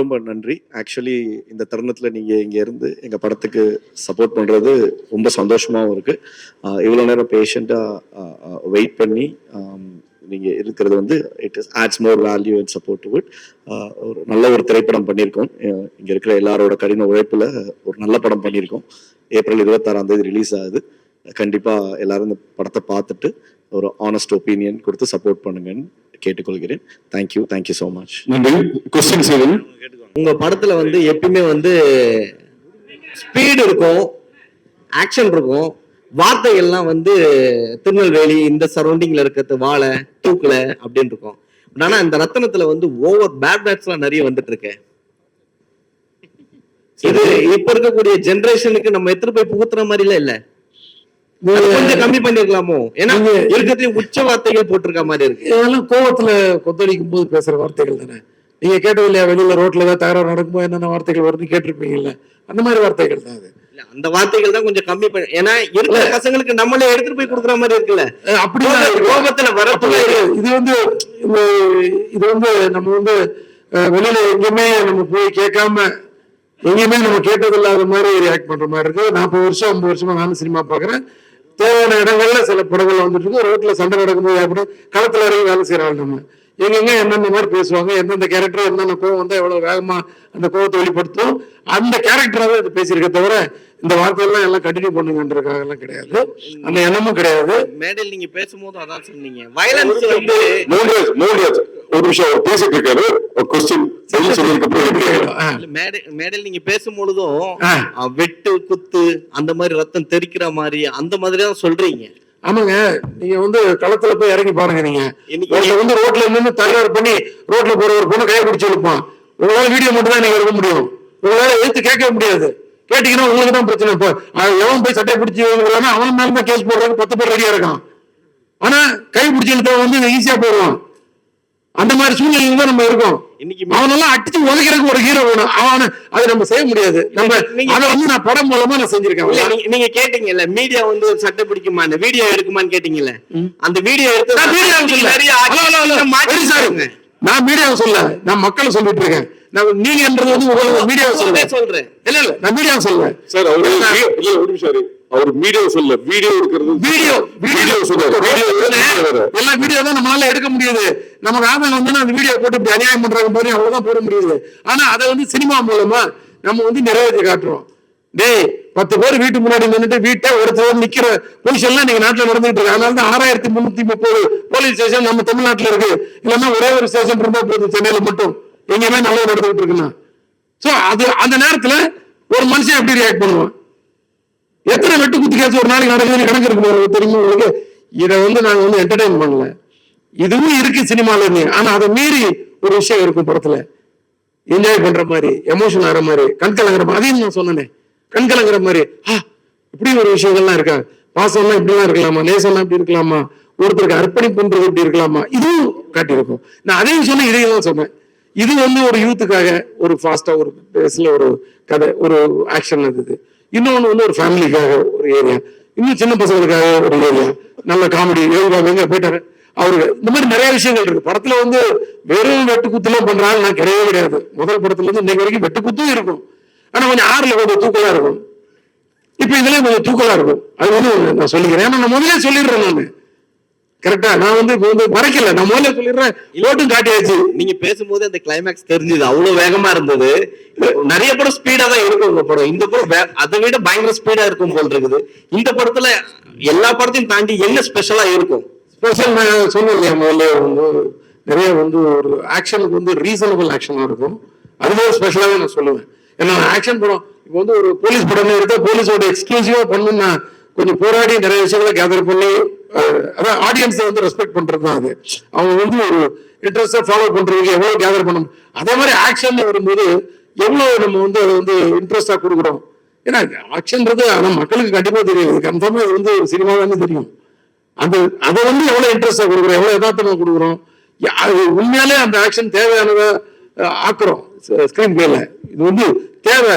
ரொம்ப நன்றி. ஆக்சுவலி இந்த தருணத்தில் நீங்கள் இங்கே இருந்து எங்கள் படத்துக்கு சப்போர்ட் பண்ணுறது ரொம்ப சந்தோஷமாகவும் இருக்குது இவ்வளோ நேரம் பேஷண்ட்டாக வெயிட் பண்ணி நீங்கள் இருக்கிறது வந்து it is adds more value and support to it ஒரு நல்ல ஒரு திரைப்படம் பண்ணியிருக்கோம். இங்கே இருக்கிற எல்லாரோட கடின உழைப்பில் ஒரு நல்ல படம் பண்ணியிருக்கோம். ஏப்ரல் இருபத்தாறாம் தேதி ரிலீஸ் ஆகுது. கண்டிப்பாக எல்லாரும் இந்த படத்தை பார்த்துட்டு ஒரு ஆனஸ்ட் ஒப்பீனியன் கொடுத்து சப்போர்ட் பண்ணுங்கன்னு கேட்டுக்கொள்கிறேன். Thank you thank you so much நன்றி. கொஸ்டின் உங்க படத்துல வந்து எப்பயுமே வந்து ஸ்பீடு இருக்கும் ஆக்ஷன் இருக்கும். வார்த்தைகள்லாம் வந்து திருநெல்வேலி இந்த சரௌண்டிங்ல இருக்கிறது வாழை தூக்குல அப்படின்னு இருக்கும். ஆனா இந்த ரத்தனத்துல வந்து ஓவர் பேட் பேட்ஸ் எல்லாம் நிறைய வந்துட்டு இருக்கு. இது இப்ப இருக்கக்கூடிய ஜெனரேஷனுக்கு நம்ம எடுத்துட்டு போய் புகுத்துற மாதிரி எல்லாம் இல்ல. கொஞ்சம் கம்மி பண்ணிருக்கலாமோ? ஏன்னா இருக்கிறதுலயும் உச்ச வார்த்தைகள் போட்டிருக்க மாதிரி இருக்கு. இதெல்லாம் கோவத்துல கொந்தளிக்கும் போது பேசுற வார்த்தைகள் தானே? நீங்க கேட்டது இல்லையா வெளியில ரோட்ல ஏதாவது தகராறு நடக்கும்போது என்னென்ன வார்த்தைகள் வருதுன்னு கேட்டிருப்பீங்கல்ல? அந்த மாதிரி வார்த்தைகள் தான் அது. அந்த வார்த்தைகள் தான் கொஞ்சம் கம்மி பண்ணி ஏன்னா இருக்கிற பசங்களுக்கு நம்மளே எடுத்துட்டு போய் கொடுக்குற மாதிரி இருக்குல்ல. இருக்கு. கோபத்துல இருக்கு. இது வந்து இது வந்து நம்ம வந்து வெளியில எங்கேயுமே நம்ம போய் கேட்காம எங்கேயுமே நம்ம கேட்டது இல்லாத மாதிரி ரியாக்ட் பண்ற மாதிரி இருக்கு. நாற்பது வருஷம் ஐம்பது வருஷமா நானும் சினிமா பாக்குறேன். தேவையான இடங்கள்ல சில படங்கள் வந்துட்டு இருக்கு. ரோட்ல சண்டை நடக்கும்போது அப்படி களத்துல இறங்கி வேலை செய்யறாங்க நம்ம. எங்கெங்க என்னென்ன மாதிரி பேசுவாங்க எந்தெந்த கேரக்டர் என்னென்ன கோவம் வந்தா எவ்வளவு வேகமா அந்த கோவத்தை வெளிப்படுத்தும் அந்த கேரக்டராகவே இது பேசியிருக்க தவிர இந்த வார்த்தையெல்லாம் எல்லாம் கண்டினியூ பண்ணுங்கன்றதுக்காக எல்லாம் கிடையாது. அந்த எண்ணமும் கிடையாது. மேடையில் நீங்க பேசும்போது அதான் சொன்னீங்க. வயலன்ஸ் வந்து மோகன்ராஜ் மோகன்ராஜ் ஒரு நிமிஷம் பேசிட்டு இருக்காரு. ஒரு கொஸ்டின் மேடையில் நீங்க பேசும்பொழுதும் வெட்டு குத்து அந்த மாதிரி ரத்தம் தெறிக்கிற மாதிரி அந்த மாதிரி தான் சொல்றீங்க. ஆமாங்க. நீங்க வந்து களத்துல போய் இறங்கி பாருங்க நீங்க. வந்து ரோட்ல நின்று தகராறு பண்ணி ரோட்ல போற ஒரு பொண்ணு கையை பிடிச்சி இழுப்பான். உங்களால வீடியோ மட்டும் தான் நீங்க எடுக்க முடியும். உங்களால எடுத்து கேட்க முடியாது. கேட்டீங்கன்னா உங்களுக்கு தான் பிரச்சனை. இப்போ எவன் போய் சட்டையை பிடிச்சி அவன் மேல தான் கேஸ் போடுறதுக்கு பத்து பேர் ரெடியா இருக்கான். ஆனா கை பிடிச்சி வந்து ஈஸியா போடுவான் அந்த மாதிரி சூழ்நிலையில தான் நம்ம இருக்கோம். இன்னைக்கு அவனெல்லாம் அடிச்சு உதைக்கிறதுக்கு ஒரு ஹீரோ வேணும். அவன அதை நம்ம செய்ய முடியாது. நம்ம நீங்க- அதை வந்து நான் படம் மூலமா நான் செஞ்சிருக்கேன். நீங்க- கேட்டீங்கல்ல மீடியா வந்து சட்டை பிடிக்குமான்னு வீடியோ எடுக்குமான்னு கேட்டீங்கல்ல? அந்த வீடியோ எடுத்து நான் மீடியாவை சொல்ல. நான் மக்களை சொல்லிட்டு இருக்கேன். நான் நீங்கன்றது வந்து மீடியாவை சொல்றேன், சொல்றேன். இல்ல இல்ல. நான் மீடியாவை சொல்ல சார் ஒரு நிமிஷம். அவர் வீடியோ சொல்ல வீடியோ எடுக்கிறது வீடியோ வீடியோ சொல்றாரு வீடியோ தான் நம்மளால எடுக்க முடியுது. நமக்கு ஆதாரம் வந்து அந்த வீடியோ போட்டு இப்படி அநியாயம் பண்றாங்க பாரு அவ்வளவுதான் போட முடியுது. ஆனா அதை வந்து சினிமா மூலமா நம்ம வந்து நிறைவேற்றி காட்டுறோம். டேய் பத்து பேர் வீட்டு முன்னாடி நின்னுட்டு வீட்டை ஒருத்தர் நிக்கிற பொசிஷன்லாம் நீங்க நாட்டுல நடந்துட்டு இருக்கு. அதனால தான் ஆறாயிரத்தி முன்னூத்தி முப்பது போலீஸ் ஸ்டேஷன் நம்ம தமிழ்நாட்டுல இருக்கு. இல்லைன்னா ஒரே ஒரு ஸ்டேஷன் இருந்தா போதும் சென்னையில மட்டும். எங்கேயுமே நல்லா நடந்துகிட்டு இருக்குன்னா. சோ அது அந்த நேரத்துல ஒரு மனுஷன் எப்படி ரியாக்ட் பண்ணுவான்? எத்தனை வெட்டு குத்து கேஸ் ஒரு நாளைக்கு நடக்குதுன்னு கணக்கு இருக்கு உங்களுக்கு தெரியுமா உங்களுக்கு? இதை வந்து நாங்க வந்து என்டர்டைன் பண்ணல. இதுவும் இருக்கு சினிமால இருந்து ஆனா அதை மீறி ஒரு விஷயம் இருக்கும் படத்துல. என்ஜாய் பண்ற மாதிரி எமோஷன் ஆகிற மாதிரி கண் கலங்குற மாதிரி அதையும் நான் சொன்னேனே. கண் கலங்குற மாதிரி ஆ இப்படி ஒரு விஷயங்கள்லாம் இருக்கா பாசம்லாம் இப்படிலாம் இருக்கலாமா? நேசம்லாம் இப்படி இருக்கலாமா? ஒருத்தருக்கு அர்ப்பணிப்புன்றது இப்படி இருக்கலாமா? இதுவும் காட்டியிருக்கும். நான் அதையும் சொன்னேன் இதையும் தான் சொன்னேன். இது வந்து ஒரு யூத்துக்காக ஒரு ஃபாஸ்டா ஒரு பேஸ்ல ஒரு கதை ஒரு ஆக்ஷன் இருக்குது இன்னொன்னு வந்து ஒரு ஃபேமிலிக்காக ஒரு ஏரியா இன்னும் சின்ன பசங்களுக்காக ஒரு ஏரியா நல்ல காமெடி யோகா எங்க போயிட்டாரு. அவரு இந்த மாதிரி நிறைய விஷயங்கள் இருக்கு. படத்துல வந்து வெறும் வெட்டு குத்துலாம் பண்றாங்க நான் கிடையவே கிடையாது. முதல் படத்துல இருந்து இன்னைக்கு வரைக்கும் வெட்டு குத்தும் இருக்கும் ஆனா கொஞ்சம் ஆறுல கொஞ்சம் தூக்கலா இருக்கும் இப்ப இதுலயும் கொஞ்சம் தூக்கலா இருக்கும் அது வந்து நான் சொல்லிக்கிறேன். ஏன்னா நான் முதல்ல சொல்லிடுறேன் நான். கரெக்டா நான் வந்து இப்ப வந்து மறைக்கல. நான் முதல்ல சொல்லிடுறேன். ஓட்டும் காட்டியாச்சு. நீங்க பேசும்போது அந்த கிளைமேக்ஸ் தெரிஞ்சது. அவ்வளவு வேகமா இருந்தது. நிறைய படம் ஸ்பீடா தான் இருக்கும் உங்க படம். இந்த படம் அதை விட பயங்கர ஸ்பீடா இருக்கும் போல் இருக்குது. இந்த படத்துல எல்லா படத்தையும் தாண்டி என்ன ஸ்பெஷலா இருக்கும்? ஸ்பெஷல் நான் சொன்னேன் முதல்ல வந்து நிறைய வந்து ஒரு ஆக்ஷனுக்கு வந்து ரீசனபிள் ஆக்ஷனா இருக்கும். அதுவே ஸ்பெஷலாவே நான் சொல்லுவேன். ஏன்னா ஆக்ஷன் படம் இப்போ வந்து ஒரு போலீஸ் படம் எடுத்தா போலீஸோட எக்ஸ்க்ளூசிவா பண்ணணும்னா கொஞ்சம் போராடி நிறைய விஷயங்களை கேதர் பண்ணி அதான் ஆடியன்ஸை வந்து ரெஸ்பெக்ட் பண்றது தான் அது. அவங்க வந்து ஒரு இன்ட்ரெஸ்டா ஃபாலோ பண்றதுக்கு எவ்வளவு கேதர் பண்ணணும் அதே மாதிரி ஆக்ஷன் வரும்போது எவ்வளவு நம்ம வந்து அதை வந்து இன்ட்ரெஸ்டா கொடுக்குறோம்? ஏன்னா ஆக்ஷன்றது ஆனா மக்களுக்கு கண்டிப்பா தெரியும். கன்ஃபார்மா இது வந்து சினிமாவே தெரியும். அந்த அதை வந்து எவ்வளவு இன்ட்ரெஸ்டா கொடுக்குறோம்? எவ்வளவு யதார்த்தமா கொடுக்குறோம்? அது உண்மையாலே அந்த ஆக்ஷன் தேவையானதை ஆக்குறோம். ஸ்கிரீன் பிளேல இது வந்து தேவை.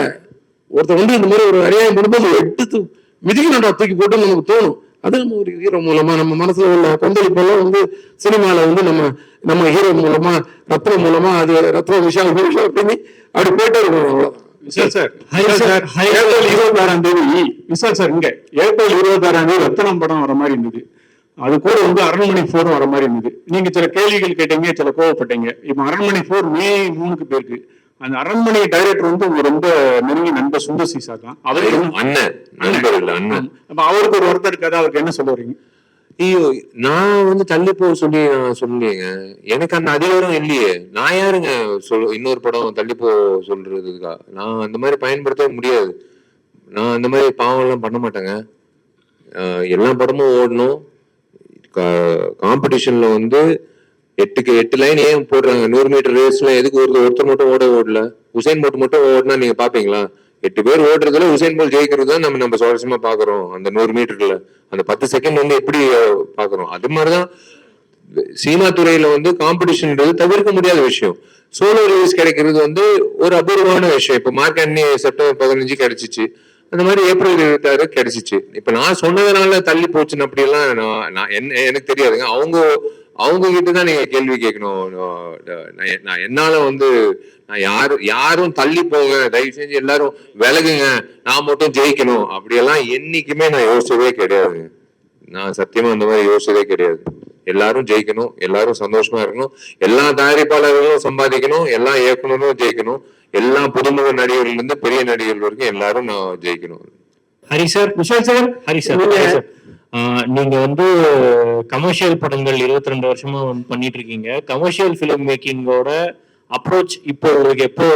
ஒருத்தர் வந்து இந்த மாதிரி ஒரு அநியாயம் பண்ணும்போது எடுத்து மிதிக்கணும்டா தூக்கி போட்டு நமக்கு தோணும். அது நம்ம ஒரு ஹீரோ மூலமா நம்ம மனசுல உள்ள கொந்தளிப்பெல்லாம் வந்து சினிமால வந்து நம்ம நம்ம ஹீரோ மூலமா ரத்னம் மூலமா அது ரத்னம் விஷால் விஷால் பண்ணி அப்படி போயிட்டே இருக்கணும் அவ்வளவுதான். விசால் சார் சார் ஏப்ரல் இருபத்தாறாம் தேதி விசால் சார் இங்க ஏப்ரல் இருபத்தாறாம் தேதி ரத்தனம் படம் வர மாதிரி இருந்தது. அது கூட வந்து அரண்மனை போரும் வர மாதிரி இருந்தது. நீங்க சில கேள்விகள் கேட்டீங்க சில கோவப்பட்டீங்க. இப்ப அரண்மனை போர் மே மூணுக்கு போயிருக்கு. அந்த அரண்மனை டைரக்டர் வந்து ரொம்ப நெருங்கி நண்பர் சுந்தர் சீசா தான். அவரு அண்ணன். நண்பர் இல்ல அண்ணன். அப்ப அவருக்கு ஒரு வருத்தம் இருக்காது அவருக்கு என்ன சொல்ல வரீங்க ஐயோ நான் வந்து தள்ளி போக சொல்லி நான் சொல்லலையேங்க எனக்கு அந்த அதிகாரம் இல்லையே. நான் யாருங்க சொல் இன்னொரு படம் தள்ளி போக சொல்றதுக்கா? நான் அந்த மாதிரி பயன்படுத்தவே முடியாது. நான் அந்த மாதிரி பாவம் எல்லாம் பண்ண மாட்டேங்க. எல்லா படமும் ஓடணும். காம்படிஷன்ல வந்து எட்டுக்கு எட்டு லைன் ஏன் போடுறாங்க? நூறு மீட்டர் ரேஸ்லாம் எதுக்கு ஒருத்தர் ஒருத்தர் மட்டும் ஓட ஓடல? உசைன் போட்டு மட்டும் ஓடினா நீங்க பாப்பீங்களா? எட்டு பேர் ஓடுறதுல உசைன் போல் ஜெயிக்கிறது தான் நம்ம நம்ம சுவாரஸ்யமா பாக்குறோம். அந்த நூறு மீட்டர்ல அந்த பத்து செகண்ட் வந்து எப்படி பாக்குறோம்? அது மாதிரிதான் சினிமா துறையில வந்து காம்படிஷன்ன்றது தவிர்க்க முடியாத விஷயம். சோலோ ரிலீஸ் கிடைக்கிறது வந்து ஒரு அபூர்வமான விஷயம். இப்ப மார்க் அண்ணி செப்டம்பர் பதினஞ்சு கிடைச்சிச்சு அந்த மாதிரி ஏப்ரல் இருபத்தாறு கிடைச்சிச்சு. இப்ப நான் சொன்னதுனால தள்ளி போச்சுன்னு அப்படியெல்லாம் நான் நான் என்ன எனக்கு தெரியாதுங்க. அவங்க அவங்க கிட்ட தான் நீங்க கேள்வி கேட்கணும். நான் என்னால வந்து நான் யாரும் யாரும் தள்ளி போங்க தயவு செஞ்சு எல்லாரும் விலகுங்க. நான் மட்டும் ஜெயிக்கணும். அப்படியெல்லாம் என்னைக்குமே நான் யோசிச்சதே கிடையாதுங்க. நான் சத்தியமா அந்த மாதிரி யோசிச்சதே கிடையாது. எல்லாரும் ஜெயிக்கணும். எல்லாரும் சந்தோஷமா இருக்கணும். எல்லா தயாரிப்பாளர்களும் சம்பாதிக்கணும். எல்லா இயக்குனரும் ஜெயிக்கணும். எல்லா புதுமுக நடிகர்கள் இருந்து பெரிய நடிகர்கள் வரைக்கும் எல்லாரும் நான் ஜெயிக்கணும். Hari sir Vishal sir? Hari sir நீங்க வந்து கமர்ஷியல் படங்கள் 22 ரெண்டு வருஷமா வந்து பண்ணிட்டு இருக்கீங்க கமர்ஷியல் ஃபிலிம் மேக்கிங்கோட அப்ரோச் இப்போ உங்களுக்கு எப்போ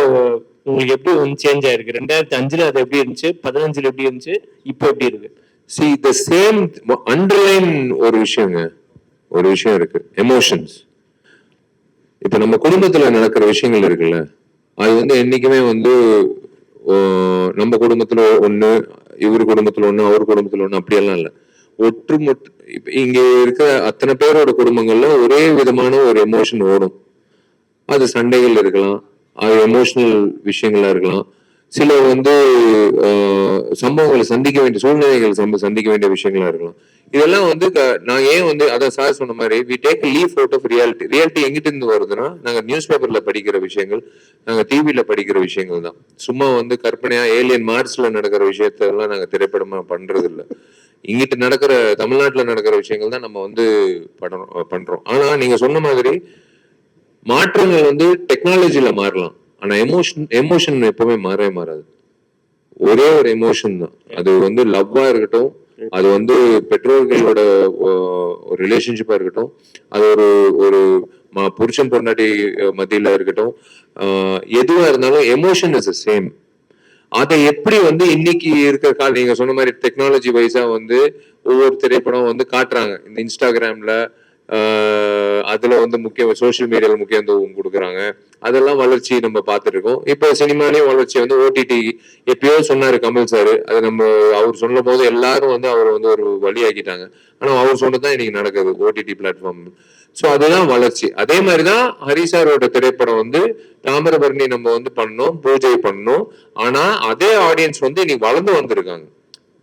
உங்களுக்கு எப்படி வந்து சேஞ்ச் ஆயிருக்கு? ரெண்டாயிரத்தி அஞ்சுல அது எப்படி இருந்துச்சு? பதினஞ்சுல எப்படி இருந்துச்சு? இப்போ எப்படி இருக்கு? சி த சேம் அண்டர்லைன் ஒரு விஷயங்க. ஒரு விஷயம் இருக்கு. எமோஷன்ஸ் இப்ப நம்ம குடும்பத்துல நடக்கிற விஷயங்கள் இருக்குல்ல? அது வந்து என்னைக்குமே வந்து நம்ம குடும்பத்துல ஒண்ணு இவர் குடும்பத்துல ஒண்ணு அவர் குடும்பத்துல ஒண்ணு அப்படியெல்லாம் இல்ல. ஒற்றுமொட்டு இப்ப இங்க இருக்க அத்தனை பேரோட குடும்பங்கள்ல ஒரே விதமான ஒரு எமோஷன் ஓடும். அது சண்டைகள் இருக்கலாம் அது எமோஷனல் விஷயங்களா இருக்கலாம் சில வந்து சம்பவங்களை சந்திக்க வேண்டிய சூழ்நிலைகள் சம்ப சந்திக்க வேண்டிய விஷயங்களா இருக்கலாம். இதெல்லாம் வந்து க- நான் ஏன் வந்து அதான் சார் சொன்ன மாதிரி we take leave out of reality reality எங்கிட்ட இருந்து வருதுன்னா நாங்க நியூஸ் பேப்பர்ல படிக்கிற விஷயங்கள் நாங்க டிவியில் படிக்கிற விஷயங்கள் தான். சும்மா வந்து கற்பனையா ஏலியன் மார்ஸ்ல நடக்கிற விஷயத்தெல்லாம் நாங்க திரைப்படமா பண்றது இல்லை இங்கிட்டு நடக்கிற தமிழ்நாட்டுல நடக்கிற விஷயங்கள் தான் நம்ம வந்து படம் பண்றோம். ஆனா நீங்க சொன்ன மாதிரி மாற்றங்கள் வந்து டெக்னாலஜியில மாறலாம். ஆனா எமோஷன் எமோஷன் எப்பவுமே மாறவே மாறாது. ஒரே ஒரு எமோஷன் தான். அது வந்து லவ்வா இருக்கட்டும் அது வந்து பெற்றோர்களோட ஒரு ரிலேஷன்ஷிப்பா இருக்கட்டும் அது ஒரு ஒரு புருஷன் பொண்டாட்டி மத்தியில இருக்கட்டும் எதுவா இருந்தாலும் எமோஷன் இஸ் சேம் அதை எப்படி வந்து இன்னைக்கு இருக்கிற கால நீங்க சொன்ன மாதிரி டெக்னாலஜி வைஸா வந்து ஒவ்வொரு திரைப்படம் வந்து காட்டுறாங்க. இந்த இன்ஸ்டாகிராம்ல அதுல வந்து முக்கிய சோஷியல் மீடியால முக்கியத்துவம் கொடுக்குறாங்க. அதெல்லாம் வளர்ச்சி நம்ம பார்த்துருக்கோம் இப்போ சினிமாலேயும் வளர்ச்சி வந்து ஓடிடி எப்பயோ சொன்னாரு கமல் சார். அது நம்ம அவர் சொன்ன போது எல்லாரும் வந்து அவர் வந்து ஒரு வழியாக்கிட்டாங்க. ஆனா அவர் சொன்னதுதான் இன்னைக்கு நடக்குது ஓடிடி பிளாட்ஃபார்ம் ஸோ அதுதான் வளர்ச்சி. அதே மாதிரிதான் தான் ஹரிசாரோட திரைப்படம் வந்து தாமிரபரணி நம்ம வந்து பண்ணோம் பூஜை பண்ணோம். ஆனா அதே ஆடியன்ஸ் வந்து இன்னைக்கு வளர்ந்து வந்திருக்காங்க.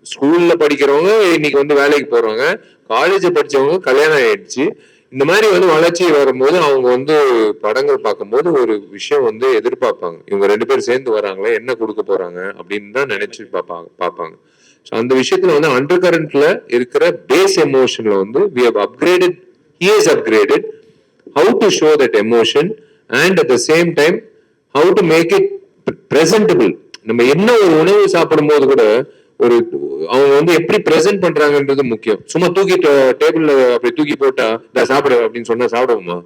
ஸ்கூல்ல படிக்கிறவங்க இன்னைக்கு வந்து வேலைக்கு போறவங்க காலேஜ் படிச்சவங்க கல்யாணம் ஆயிடுச்சு. இந்த மாதிரி வந்து வளர்ச்சி வரும்போது அவங்க வந்து படங்கள் பார்க்கும்போது ஒரு விஷயம் வந்து எதிர்பார்ப்பாங்க. இவங்க ரெண்டு பேரும் சேர்ந்து வராங்களே என்ன கொடுக்க போறாங்க அப்படின்னு தான் நினைச்சு பார்ப்பாங்க பார்ப்பாங்க. ஸோ அந்த விஷயத்துல வந்து அண்டர் கரண்ட்ல இருக்கிற பேஸ் எமோஷன்ல வந்து we have upgraded he is upgraded to show that emotion and at the same time time to make it it நம்ம என்ன ஒரு உணவு சாப்பிடும் போது கூட ஒரு அவங்க வந்து எப்படி பிரசன்ட் பண்றாங்கன்றது முக்கியம். சும்மா தூக்கி டேபிள்ல அப்படி தூக்கி போட்டா நான் அப்படின்னு சொன்னா சாப்பிடுவோமா?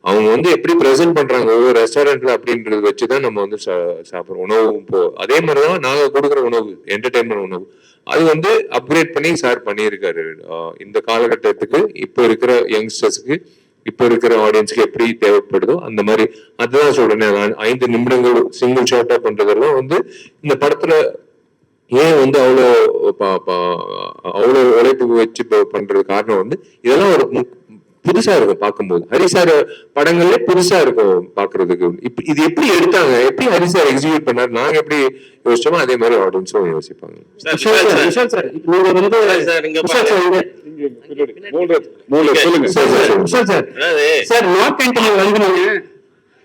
அவங்க வந்து எப்படி பிரசன்ட் பண்றாங்க? ஒவ்வொரு ரெஸ்டாரண்ட்ல அப்படின்றது வச்சுதான் நம்ம வந்து சா- சாப்பிடுறோம். உணவு இப்போ அதே மாதிரிதான் நாங்க கொடுக்குற உணவு என்டர்டைன்மெண்ட் உணவு. அது வந்து அப்கிரேட் பண்ணி சார் பண்ணியிருக்காரு. இந்த காலகட்டத்துக்கு இப்போ இருக்கிற யங்ஸ்டர்ஸ்க்கு இப்போ இருக்கிற ஆடியன்ஸ்க்கு எப்படி தேவைப்படுதோ அந்த மாதிரி. அதுதான் சொல்றேன் ஐந்து நிமிடங்கள் சிங்கிள் ஷார்ட்டா பண்றதெல்லாம் வந்து இந்த படத்துல ஏன் வந்து அவ்வளோ அவ்வளோ உழைப்பு வச்சு பண்றது காரணம் வந்து இதெல்லாம் ஒரு புதுசா இருக்கும் பார்க்கும்போது. ஹரிசார் படங்கள்ல புதுசா இருக்கும் பாக்குறதுக்கு இது எப்படி எடுத்தாங்க? எப்படி ஹரிசார் எக்ஸிக்யூட் பண்ணாரு? நாங்க எப்படி யோசிச்சோமோ அதே மாதிரி ஆடியன்ஸும் யோசிப்பாங்க. Sir, sir sir. சரி,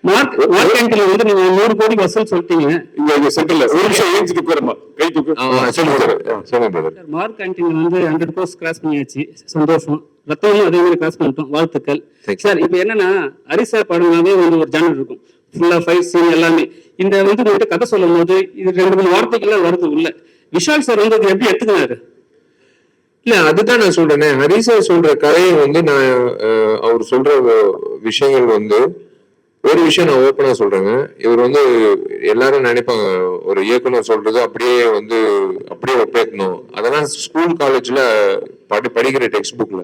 சரி, சரி. Vishal sir sir mark canteen வாங்கினீங்க மார்க் மார்க் கேன்டீன் வந்து நீங்க நூறு கோடி வசூல் சொல்லிட்டீங்க. இங்க சென்டர்ல ஒரு நிமிஷம் ஏஞ்சி தூக்குறமா கை தூக்கு. ஆ, சொல்லுங்க brother. சொல்லுங்க brother. சார் மார்க் கேன்டீன் வந்து ஹண்ட்ரட் கோர்ஸ் கிராஸ் பண்ணியாச்சு. சந்தோஷம். ரத்தமும் அதே மாதிரி கிராஸ் பண்ணிட்டோம். வாழ்த்துக்கள். சார் இப்போ என்னன்னா ஹரிசார் படம்னாவே வந்து ஒரு ஜானர் இருக்கும். ஃபுல்லா சீன் எல்லாமே. இந்த வந்து உங்கள்கிட்ட கதை சொல்லும் போது இது ரெண்டு மூணு வார்த்தைகள்லாம் வருது உள்ள. விஷால் சார் வந்து எப்படி எடுத்துக்கினாரு? இல்ல அதுதான் நான் சொல்றேனே. ஹரிசார் சொல்ற கதையை வந்து நான் அவர் சொல்ற விஷயங்கள் வந்து ஒரு விஷயம் நான் ஓப்பனா சொல்றேங்க. இவர் வந்து எல்லாரும் நினைப்பாங்க ஒரு இயக்குனர் சொல்றது அப்படியே வந்து அப்படியே ஒப்பேக்கணும் அதெல்லாம் ஸ்கூல் காலேஜ்ல படி படிக்கிற டெக்ஸ்ட் புக்ல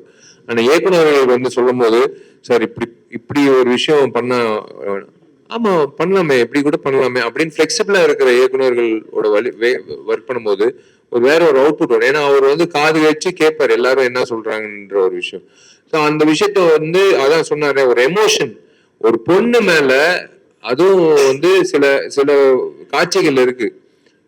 ஆனா இயக்குனர்கள் வந்து சொல்லும் போது சார் இப்படி இப்படி ஒரு விஷயம் பண்ண ஆமாம் ஆமா பண்ணலாமே இப்படி கூட பண்ணலாமே. அப்படின்னு ஃபிளெக்சிபிளா இருக்கிற இயக்குனர்களோட வழி ஒர்க் பண்ணும்போது ஒரு வேற ஒரு அவுட்புட் வரும். ஏன்னா அவர் வந்து காது வச்சு கேட்பார் எல்லாரும் என்ன சொல்றாங்கன்ற ஒரு விஷயம். ஸோ அந்த விஷயத்த வந்து அதான் சொன்னாரு ஒரு எமோஷன் ஒரு பொண்ணு மேல அதுவும் வந்து சில சில காட்சிகள் இருக்கு.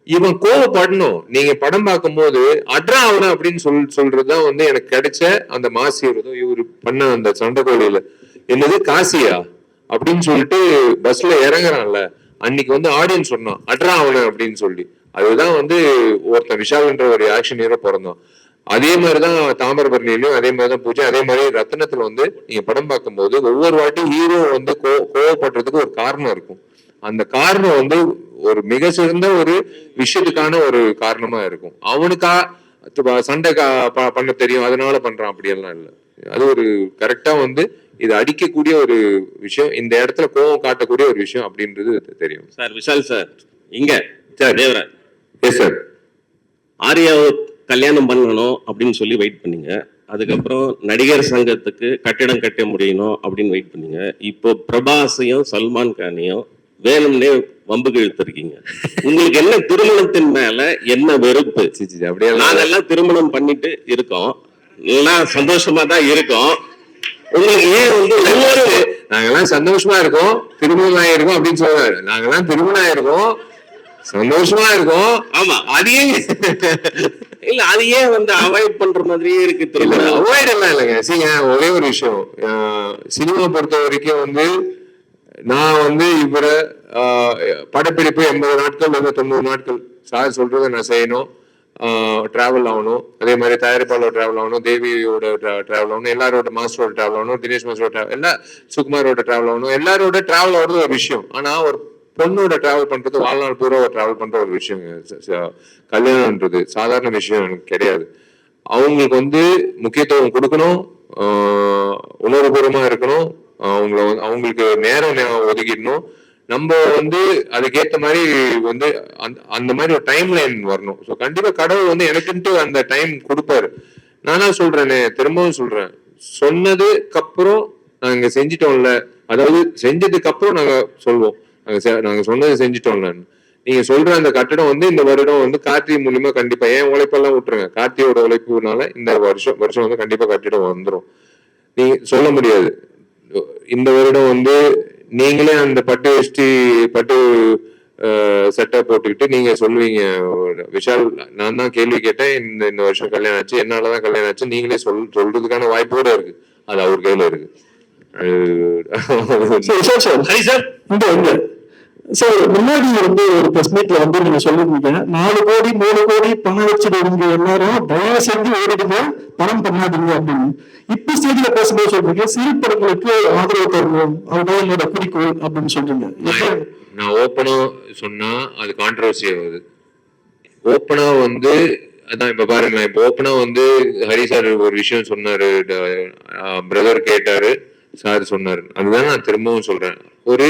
இவன் கோவப்படணும். நீங்க படம் பார்க்கும்போது அட்ரா அவன அப்படின்னு சொல் சொல்றதுதான் வந்து எனக்கு கிடைச்ச அந்த மாசி இவரு பண்ண அந்த சண்டைக்கோழியில என்னது காசியா? அப்படின்னு சொல்லிட்டு பஸ்ல இறங்குறான்ல. அன்னைக்கு வந்து ஆடியன்ஸ் சொன்னான் அட்ரா அவன அப்படின்னு சொல்லி. அதுதான் வந்து ஒருத்தன் விஷால்ன்ற ஒரு ஆக்ஷன் ஹீரோ பிறந்தான். அதே மாதிரிதான் தாமிரபரணிலையும் அதே மாதிரிதான் பூஜை. அதே மாதிரி ரத்னத்துல வந்து நீங்க படம் பார்க்கும்போது ஒவ்வொரு வாட்டி ஹீரோ வந்து கோ கோவப்படுறதுக்கு ஒரு காரணம் இருக்கும். அந்த காரணம் வந்து ஒரு மிக சிறந்த ஒரு விஷயத்துக்கான ஒரு காரணமா இருக்கும். அவனுக்கா சண்டை பண்ண தெரியும். அதனால பண்றான். அப்படியெல்லாம் இல்லை. அது ஒரு கரெக்டா வந்து இது அடிக்கக்கூடிய ஒரு விஷயம் இந்த இடத்துல கோவம் காட்டக்கூடிய ஒரு விஷயம் அப்படின்றது தெரியும். Sir Vishal sir. இங்க சார். தேவராஜ் எஸ் சார் ஆர்யாவை கல்யாணம் பண்ணணும் அப்படின்னு சொல்லி வெயிட் பண்ணீங்க. அதுக்கப்புறம் நடிகர் சங்கத்துக்கு கட்டிடம் கட்ட முடியணும் அப்படின்னு வெயிட் பண்ணீங்க. இப்போ பிரபாஸையும் சல்மான் கானையும் வேணும்னே வம்புக்கு இழுத்திருக்கீங்க. உங்களுக்கு என்ன திருமணத்தின் மேல என்ன வெறுப்பு? அப்படியெல்லாம் நாங்கெல்லாம் திருமணம் பண்ணிட்டு இருக்கோம். எல்லாம் சந்தோஷமா தான் இருக்கோம். உங்களுக்கு ஏன் வந்து ஒவ்வொரு நாங்கெல்லாம் சந்தோஷமா இருக்கோம். திருமணம் ஆயிருக்கோம் அப்படின்னு சொல்றாரு. நாங்கெல்லாம் திருமணம் ஆயிருக்கோம். சந்தோஷமா இருக்கோம். ஆமா. அது இல்ல அது ஏன் வந்து அவாய்ட் பண்ற மாதிரியே இருக்கு தெரியல அவாய்ட் எல்லாம் இல்லைங்க. சரிங்க ஒரே ஒரு விஷயம். சினிமா பொறுத்த வரைக்கும் வந்து நான் வந்து இவரை ஆஹ், படப்பிடிப்பு எண்பது நாட்கள் வந்து தொண்ணூறு நாட்கள். சார் சொல்றதை நான் செய்யணும். டிராவல் ஆகணும். அதே மாதிரி தயாரிப்பாளர் டிராவல் ஆகணும் தேவியோட டிராவல் ஆகணும் எல்லாரோட மாஸ்டரோட டிராவல் ஆகணும் தினேஷ் மாஸ்டரோட டிராவல் எல்லா சுகுமாரோட டிராவல் ஆகணும் எல்லாரோட டிராவல் ஆகிறது ஒரு விஷயம். ஆனால் ஒரு பொண்ணோட டிராவல் பண்றது வாழ்நாள் பூரா டிராவல் பண்ற ஒரு விஷயம். கல்யாணம்ன்றது சாதாரண விஷயம் எனக்கு கிடையாது. அவங்களுக்கு வந்து முக்கியத்துவம் கொடுக்கணும் ஆஹ் உணர்வுபூர்வமா இருக்கணும் அவங்கள வந்து அவங்களுக்கு நேரம் ஒதுக்கிடணும். நம்ம வந்து அதுக்கேத்த மாதிரி வந்து அந்த அந்த மாதிரி ஒரு டைம் லைன் வரணும். ஸோ கண்டிப்பா கடவுள் வந்து எனக்குன்ட்டு அந்த டைம் கொடுப்பாரு. நானா சொல்றேனே திரும்பவும் சொல்றேன். சொன்னதுக்கு அப்புறம் நாங்க செஞ்சிட்டோம்ல. அதாவது செஞ்சதுக்கு அப்புறம் நாங்க சொல்வோம். நாங்க சொன்னது செஞ்சிட்டோம்ல நீங்க சொல்ற அந்த கட்டடம் வந்து இந்த வருடம் வந்து கார்த்திகை மூலியமா கண்டிப்பா ஏன் உழைப்பெல்லாம் விட்டுருங்க. கார்த்தியோட உழைப்புனால இந்த வருஷம் வருஷம் வந்து கண்டிப்பா கட்டிடம் வந்துரும். நீங்க சொல்ல முடியாது. இந்த வருடம் வந்து நீங்களே அந்த பட்டு வேஷ்டி பட்டு சட்டை போட்டுக்கிட்டு நீங்க சொல்லுவீங்க. விஷால் நான் தான் கேள்வி கேட்டேன். இந்த இந்த வருஷம் கல்யாணம் ஆச்சு என்னாலதான் கல்யாணம் ஆச்சு. நீங்களே சொல் சொல்றதுக்கான வாய்ப்பு கூட இருக்கு. அது அவர் கையில இருக்கு. Sir sir sir. சார் முன்னாடி வந்து ஒரு பிரஸ் மீட்ல வந்து நீங்க சொல்லிருந்தீங்க நாலு கோடி மூணு கோடி பணம் வச்சுடுவீங்க எல்லாரும் தயவு செஞ்சு ஓடிடுங்க பணம் பண்ணாதீங்க அப்படின்னு. இப்ப ஸ்டேஜ்ல பேசும்போது சொல்றீங்க சிறு படங்களுக்கு ஆதரவு தரணும் அதுதான் என்னோட குறிக்கோள் அப்படின்னு சொல்றீங்க? நான் ஓப்பனா சொன்னா அது கான்ட்ரவர்சி ஆகுது. ஓப்பனா வந்து அதான் இப்ப பாருங்க இப்ப ஓப்பனா வந்து ஹரி சார் ஒரு விஷயம் சொன்னாரு பிரதர் கேட்டாரு சார் சொன்னாரு. அதுதான் நான் திரும்பவும் சொல்றேன். ஒரு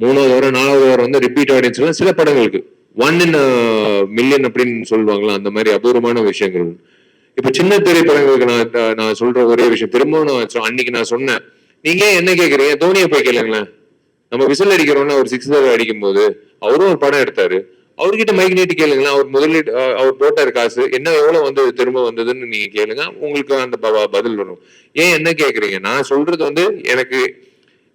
மூணாவது வாரம் நாலாவது வாரம் வந்து ரிப்பீட் ஆடியன்ஸ்லாம் சில படங்களுக்கு. ஒன் இன் மில்லியன் அப்படின்னு சொல்லுவாங்களா அந்த மாதிரி அபூர்வமான விஷயங்கள். இப்ப சின்ன திரைப்படங்களுக்கு நான் நான் சொல்ற ஒரே விஷயம் திரும்ப நான் அன்னைக்கு நான் சொன்னேன். நீங்க ஏன் என்ன கேக்குறீங்க? தோனியை போய் கேளுங்களேன். நம்ம விசில் அடிக்கிறோம்னா அவர் சிக்ஸ் அடிக்கும் போது அவரும் ஒரு படம் எடுத்தாரு. அவர்கிட்ட மைக் நீட்டி கேளுங்களேன். அவர் முதலீடு அவர் போட்டார் காசு என்ன எவ்வளவு வந்து திரும்ப வந்ததுன்னு நீங்க கேளுங்க. உங்களுக்கு அந்த ப- பதில் வரும். ஏன் என்ன கேக்குறீங்க? நான் சொல்றது வந்து எனக்கு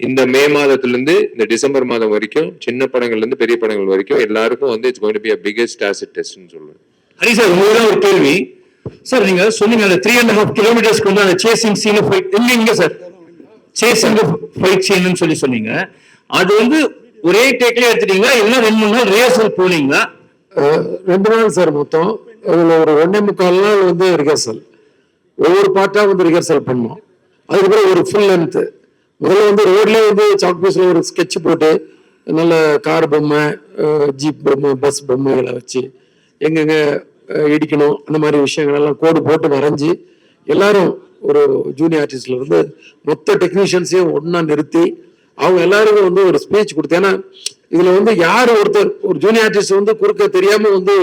இந்த மே மாதத்துல இருந்து இந்த டிசம்பர் மாதம் வரைக்கும் சின்ன படங்கள்ல இருந்து பெரிய படங்கள் வரைக்கும் எல்லாருக்கும் வந்து it's going to be a biggest acid டெஸ்ட்னு சொல்லுவேன் ஹரி சார் உங்களுக்கு ஒரு கேள்வி. சார் நீங்க சொன்னீங்க அந்த த்ரீ அண்ட் ஹாஃப் கிலோமீட்டர்ஸ்க்கு வந்து அந்த சேசிங் சீன் ஃபைட் எங்க இங்க சார். சேசிங் ஃபைட் சீன்னு சொல்லி சொன்னீங்க. அது வந்து ஒரே டேக்லயே எடுத்துட்டீங்களா? இல்ல ரெண்டு மூணு நாள் ரிஹர்சல் போனீங்களா? ரெண்டு நாள் சார் மொத்தம். அதுல ஒரு ஒன்னே முக்கால் நாள் வந்து ரிஹர்சல் ஒவ்வொரு பார்ட்டா வந்து ரிஹர்சல் பண்ணோம். அதுக்கப்புறம் ஒரு ஃபுல் லென்த் முதல்ல வந்து ரோட்லயே வந்து சாக் பீஸ்ல ஒரு ஸ்கெட்ச் போட்டு நல்ல கார் பொம்மை ஜீப் பொம்மை பஸ் பொம்மைகளை வச்சு எங்கெங்க இடிக்கணும் அந்த மாதிரி விஷயங்கள் எல்லாம் கோடு போட்டு வரைஞ்சி எல்லாரும் ஒரு ஜூனியர் ஆர்டிஸ்ட்ல இருந்து மொத்த டெக்னீஷியன்ஸையும் ஒன்னா நிறுத்தி அவங்க எல்லாருக்கும் வந்து ஒரு ஸ்பீச் கொடுத்து ஏன்னா இதுல வந்து யார் ஒருத்தர் ஒரு ஜூனியர் ஆர்டிஸ்ட் வந்து குறுக்க தெரியாம வந்து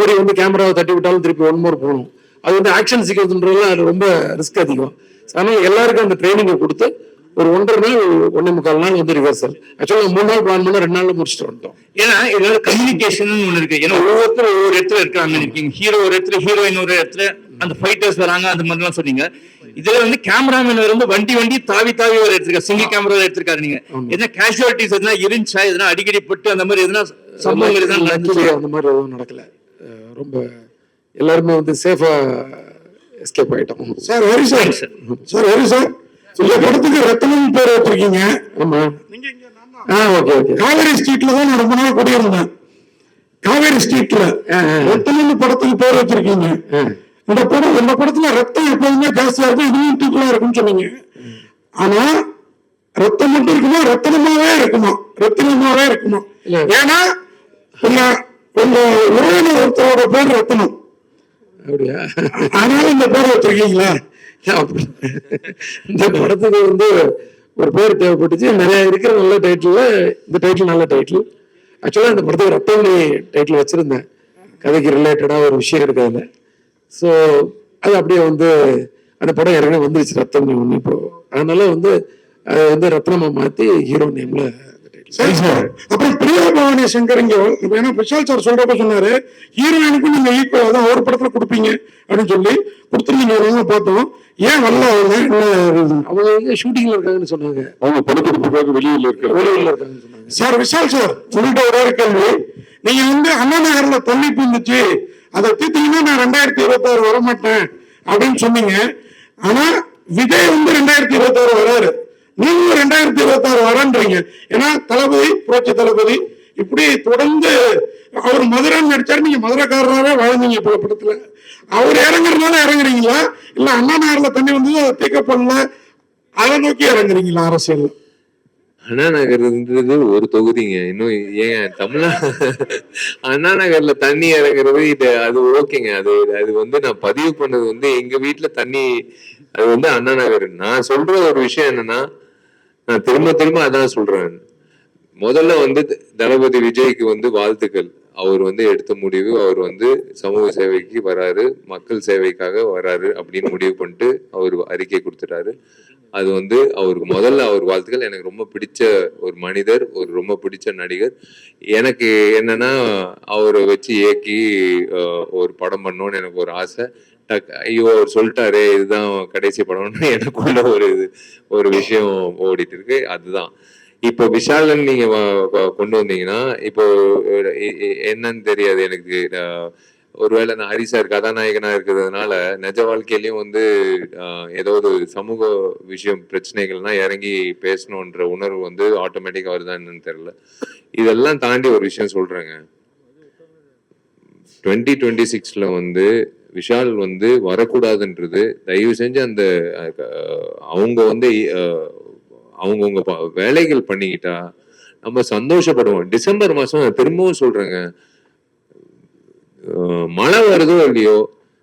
ஓடி வந்து கேமராவை தட்டி விட்டாலும் திருப்பி ஒன் மோர் போகணும். அது வந்து ஆக்ஷன் சீக்வன்ஸ்ன்றதுலாம் அது ரொம்ப ரிஸ்க் அதிகம். அதனால எல்லாருக்கும் அந்த ட்ரைனிங்கை கொடுத்து ஒரு ஒன்றரை நாள் ஒன்னே முக்கால் நாள் வந்து ரிஹர்சல் ஆக்சுவலாக மூணு நாள் பிளான் பண்ண ரெண்டு நாள்ல முடிச்சுட்டு வந்துட்டோம். ஏன்னா இதோட கம்யூனிகேஷன் ஒண்ணு இருக்கு. ஏன்னா ஒவ்வொருத்தரும் ஒவ்வொரு இடத்துல இருக்காங்க. இருக்கீங்க ஹீரோ ஒரு இடத்துல ஹீரோயின் ஒரு இடத்துல அந்த ஃபைட்டர்ஸ் வராங்க அந்த மாதிரிலாம் சொன்னீங்க. இதுல வந்து கேமராமேன் வந்து வண்டி வண்டி தாவி தாவி ஒரு எடுத்திருக்காரு சிங்கிள் கேமரா எடுத்திருக்காரு நீங்க. எதனா கேஷுவாலிட்டிஸ் எதனா இருந்துச்சா? எதனா அடிக்கடி பட்டு அந்த மாதிரி எதனா சம்பவங்கள் எதனா அந்த மாதிரி எதுவும் நடக்கல. ரொம்ப எல்லாருமே வந்து சேஃபா எஸ்கேப் ஆயிட்டோம். Sir Hari sir sir Hari sir இந்த படத்துக்கு ரத்தனம் பேர் வச்சிருக்கீங்க. ஆமா. ஆ ஓகே ஓகே. காவேரி ஸ்ட்ரீட்ல தான் நான் ரொம்ப நாள் குடியிருந்தேன். காவேரி ஸ்ட்ரீட்ல ரத்தனம் படத்துக்கு பேர் வச்சிருக்கீங்க. இந்த படம் இந்த படத்துல ரத்தம் எப்போதுமே ஜாஸ்தியா இருக்கும் இதுவும் தூக்கலா இருக்கும்னு சொன்னீங்க. ஆனா ரத்தம் மட்டும் இருக்குமா? ரத்தனமாவே இருக்குமா? ரத்தினமாவே இருக்குமா? ஏன்னா உங்க உங்க உறவினர் ஒருத்தரோட பேர் ரத்தனம். அப்படியா? அதனால இந்த பேர் வச்சிருக்கீங்களா? இந்த படத்துக்கு வந்து ஒரு பேர் தேவைப்பட்டுச்சு. நிறைய இருக்கிற நல்ல டைட்டில் இந்த டைட்டில் நல்ல டைட்டில் ஆக்சுவலாக இந்த படத்துக்கு ரத்தமணி டைட்டில் வச்சுருந்தேன். கதைக்கு ரிலேட்டடாக ஒரு விஷயம் இருக்குது அதில். ஸோ அது அப்படியே வந்து அந்த படம் ஏற்கனவே வந்துருச்சு ரத்தமணி ஒன்று இப்போ. அதனால வந்து அதை வந்து ரத்னமா மாற்றி ஹீரோ நேம்ல சரி சார். அப்புறம் பிரியா பவானி சங்கர் இங்க ஏன்னா விஷால் சார் சொல்றப்ப சொன்னாரு ஹீரோயினுக்கும் நீங்க ஈக்குவலா தான் ஒரு படத்துல கொடுப்பீங்க அப்படின்னு சொல்லி கொடுத்துருந்தீங்க பார்த்தோம். ஏன் வரல? அவங்க? அவங்க வந்து ஷூட்டிங்ல இருக்காங்கன்னு சொன்னாங்க. அவங்க படத்துக்கு வெளியில இருக்கிற வெளியூர்ல இருக்காங்கன்னு சொன்னாங்க. சார் விஷால் சார் உங்கள்கிட்ட ஒரே ஒரு கேள்வி. நீங்க வந்து அண்ணா நகர்ல தண்ணி பூந்துச்சு அதை தீர்த்தீங்கன்னா நான் ரெண்டாயிரத்தி இருபத்தாறு வர மாட்டேன் அப்படின்னு சொன்னீங்க. ஆனா விஜய் வந்து ரெண்டாயிரத்தி இருபத்தாறு வராரு. நீங்களும் ரெண்டாயிரத்தி இருபத்தாறு வரன்றீங்க. ஏன்னா தளபதி புரட்சி தளபதி இப்படி தொடர்ந்து அவர் மதுரை நடிச்சார் நீங்க மதுரைக்காரராகவே வாழ்ந்தீங்க பல படத்துல. அவர் இறங்குறதுனால இறங்குறீங்களா? இல்ல அண்ணா நகர்ல தண்ணி வந்து அதை பிக்கப் பண்ணல. அதை நோக்கி இறங்குறீங்களா அரசியல்? அண்ணா நகர் ஒரு தொகுதிங்க. இன்னும் ஏன் தமிழ்நா அண்ணா நகர்ல தண்ணி இறங்குறது இது அது ஓகேங்க. அது அது வந்து நான் பதிவு பண்ணது வந்து எங்க வீட்டுல தண்ணி அது வந்து அண்ணா நகர். நான் சொல்ற ஒரு விஷயம் என்னன்னா நான் திரும்ப திரும்ப அதான் சொல்றேன். முதல்ல வந்து தளபதி விஜய்க்கு வந்து வாழ்த்துக்கள். அவர் வந்து எடுத்த முடிவு அவர் வந்து சமூக சேவைக்கு வராரு மக்கள் சேவைக்காக வராரு அப்படின்னு முடிவு பண்ணிட்டு அவர் அறிக்கை கொடுத்துட்டாரு. அது வந்து அவருக்கு முதல்ல அவர் வாழ்த்துக்கள். எனக்கு ரொம்ப பிடிச்ச ஒரு மனிதர் ஒரு ரொம்ப பிடிச்ச நடிகர். எனக்கு என்னன்னா அவரை வச்சு இயக்கி ஒரு படம் பண்ணோன்னு எனக்கு ஒரு ஆசை. டக் ஐயோ அவர் சொல்லிட்டாரே இதுதான் கடைசி படம்னு எனக்குள்ள ஒரு இது ஒரு விஷயம் ஓடிட்டு இருக்கு. அதுதான். இப்போ விஷாலன் நீங்க கொண்டு வந்தீங்கன்னா இப்போ என்னன்னு தெரியாது எனக்கு. ஒருவேளை நான் ஹரி சார் கதாநாயகனா இருக்கிறதுனால நிஜ வாழ்க்கையிலயும் வந்து ஏதோ ஒரு சமூக விஷயம் பிரச்சனைகள்னா இறங்கி பேசணுன்ற உணர்வு வந்து ஆட்டோமேட்டிக்கா வருதா என்னன்னு தெரியல. இதெல்லாம் தாண்டி ஒரு விஷயம் சொல்றேங்க. டுவெண்ட்டி டுவெண்ட்டி சிக்ஸ்ல வந்து விஷால் வந்து வரக்கூடாதுன்றது தயவு செஞ்சு அந்த அவங்க வந்து அவங்கவுங்க வேலைகள் பண்ணிக்கிட்டா நம்ம சந்தோஷப்படுவோம். டிசம்பர் மாசம் திரும்பவும் சொல்றேங்க. மழை வருதோ இல்லையோ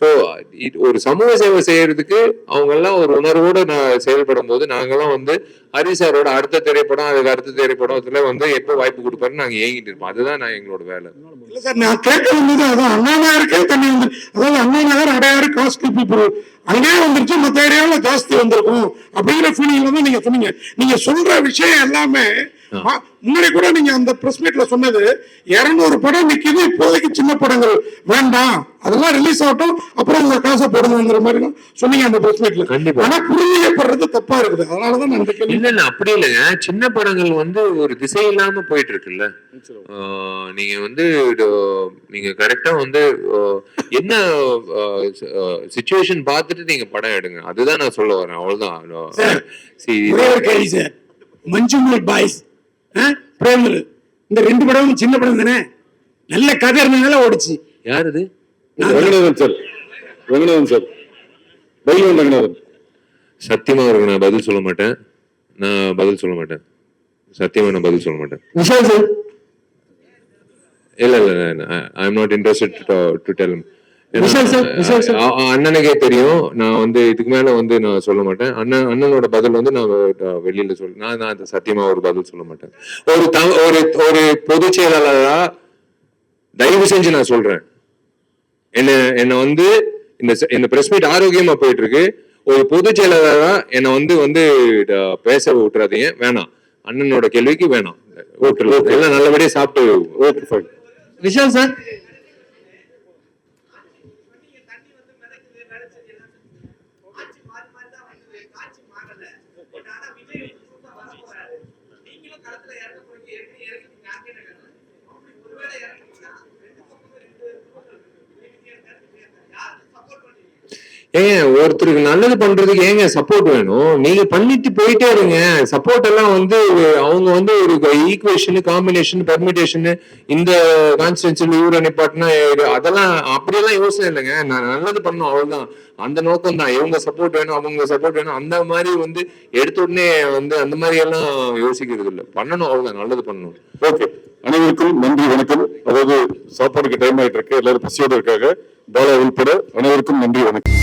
ஸோ ஒரு சமூக சேவை செய்யறதுக்கு அவங்க எல்லாம் ஒரு உணர்வோட நான் செயல்படும் போது நாங்கெல்லாம் வந்து ஹரி சாரோட அடுத்த திரைப்படம் அதுக்கு அடுத்த திரைப்படத்துல வந்து எப்போ வாய்ப்பு கொடுப்பாருன்னு நாங்க ஏங்கிட்டு இருப்போம் அதுதான் நான் எங்களோட வேலை. இல்ல சார் நான் கேட்க வந்தது அதான் அண்ணா நகருக்கே தண்ணி வந்து அதாவது அண்ணா நகர் அடையாறு காஸ்ட் பீப்புள் அங்கேயே வந்துருச்சு மற்ற ஏரியாவில் ஜாஸ்தி வந்திருக்கும் அப்படிங்கிற ஃபீலிங்ல தான் நீங்க சொன்னீங்க. நீங்க சொல்ற விஷயம் எல்லாமே முன்னாடி கூட நீங்க அந்த பிரஸ் மீட்ல சொன்னது இருநூறு படம் நிக்குது இப்போதைக்கு சின்ன படங்கள் வேண்டாம் அதெல்லாம் ரிலீஸ் ஆகட்டும் அப்புறம் உங்க காசை போடுங்கிற மாதிரி சொன்னீங்க அந்த பிரஸ் மீட்ல கண்டிப்பா. ஆனா புரிஞ்சுக்கப்படுறது தப்பா இருக்குது. அதனாலதான் நான் இல்ல இல்ல அப்படி இல்லைங்க. சின்ன படங்கள் வந்து ஒரு திசை இல்லாம போயிட்டு இருக்குல்ல. நீங்க வந்து நீங்க கரெக்டா வந்து என்ன சுச்சுவேஷன் பார்த்துட்டு நீங்க படம் எடுங்க. அதுதான் நான் சொல்ல வரேன். அவ்வளவுதான். மஞ்சுமல் பாய்ஸ் பிரேமர் இந்த ரெண்டு படமும் சின்ன படம் தானே? நல்ல கதை இருந்ததுனால ஓடிச்சு. யார் இது? ரங்கநாதன் சார். ரங்கநாதன் சார். பைலவன் ரங்கநாதன். சத்தியமா இருக்கு நான் பதில் சொல்ல மாட்டேன். நான் பதில் சொல்ல மாட்டேன். சத்தியமா நான் பதில் சொல்ல மாட்டேன். விஷால் சார். இல்ல இல்ல I am not interested to tell அண்ணனுக்கே தெரியும். நான் வந்து இதுக்கு மேல வந்து நான் சொல்ல மாட்டேன். அண்ணன் அண்ணனோட பதில் வந்து நான் வெளியில சொல்ல நான் நான் சத்தியமா ஒரு பதில் சொல்ல மாட்டேன். ஒரு த- ஒரு ஒரு பொதுச் செயலாளரா தயவு செஞ்சு நான் சொல்றேன். என்ன என்ன வந்து இந்த இந்த பிரஸ் மீட் ஆரோக்கியமா போயிட்டு இருக்கு ஒரு பொதுச் செயலாளரா என்னை வந்து வந்து பேச விட்டுறாதீங்க வேணாம். அண்ணனோட கேள்விக்கு வேணாம். ஓகே எல்லாம் நல்லபடியா சாப்பிட்டு ஓகே விஷால் சார் ஏங்க ஒருத்தருக்கு நல்லது பண்றதுக்கு ஏங்க சப்போர்ட் வேணும்? நீங்க பண்ணிட்டு போயிட்டே இருங்க. சப்போர்ட் எல்லாம் வந்து அவங்க வந்து ஒரு ஈக்குவேஷன் காம்பினேஷன் பெர்மிட்டேஷன் இந்த கான்ஸ்டன்சியில் இவரை நிப்பாட்டினா அதெல்லாம் அப்படியெல்லாம் யோசனை இல்லைங்க. நான் நல்லது பண்ணணும் அவ்வளவுதான். அந்த நோக்கம் தான் இவங்க சப்போர்ட் வேணும் அவங்க சப்போர்ட் வேணும். அந்த மாதிரி வந்து எடுத்த உடனே வந்து அந்த மாதிரி எல்லாம் யோசிக்கிறது இல்லை பண்ணணும் அவ்வளவுதான். நல்லது பண்ணணும். ஓகே அனைவருக்கும் நன்றி வணக்கம். அதாவது சாப்பாடுக்கு டைம் ஆயிட்டு இருக்கு. எல்லாரும் பசியோட இருக்காங்க. பாலா உள்பட அனைவருக்கும் நன்றி வணக்கம்.